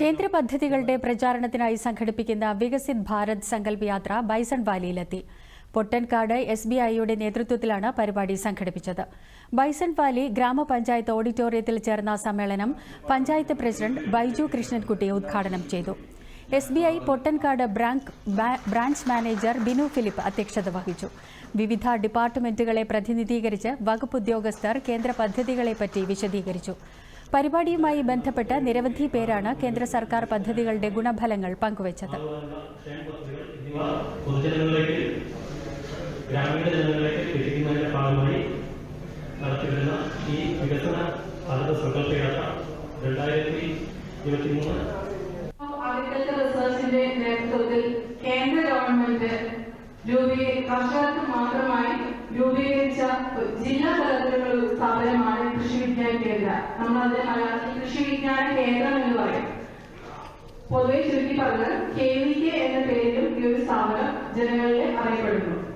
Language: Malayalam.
കേന്ദ്ര പദ്ധതികളുടെ പ്രചാരണത്തിനായി സംഘടിപ്പിക്കുന്ന വികസിത് ഭാരത് സങ്കല്പ് യാത്ര ബൈസൺ വാലിയിലെത്തി. പൊട്ടൻകാട് എസ് ബി ഐയുടെ നേതൃത്വത്തിലാണ് പരിപാടി സംഘടിപ്പിച്ചത്. ബൈസൺ വാലി ഗ്രാമപഞ്ചായത്ത് ഓഡിറ്റോറിയത്തിൽ ചേർന്ന സമ്മേളനം പഞ്ചായത്ത് പ്രസിഡന്റ് ബൈജു കൃഷ്ണൻകുട്ടി ഉദ്ഘാടനം ചെയ്തു. S B I Pottankad branch manager Binu Philip അധ്യക്ഷത വഹിച്ചു. വിവിധ ഡിപ്പാർട്ട്മെന്റുകളെ പ്രതിനിധീകരിച്ച് വകുപ്പ് ഉദ്യോഗസ്ഥർ കേന്ദ്ര പദ്ധതികളെപ്പറ്റി വിശദീകരിച്ചു. പരിപാടിയുമായി ബന്ധപ്പെട്ട് നിരവധി പേരാണ് കേന്ദ്ര സർക്കാർ പദ്ധതികളുടെ ഗുണഫലങ്ങൾ പങ്കുവച്ചത്. ഗ്രാമീണ ഈ നേതൃത്വത്തിൽ കേന്ദ്ര ഗവൺമെന്റ് രൂപീകരിച്ച ജില്ലാ തലത്തിലുള്ള അതിനെ മലയാളത്തിൽ കൃഷി വിജ്ഞാന കേന്ദ്രം എന്ന് പറയും. പൊതുവെ ചുരുക്കി പറഞ്ഞാൽ കെ വി കെ എന്ന പേരിലും ഈ ഒരു സ്ഥാപനം ജനങ്ങളിൽ അറിയപ്പെടുന്നു.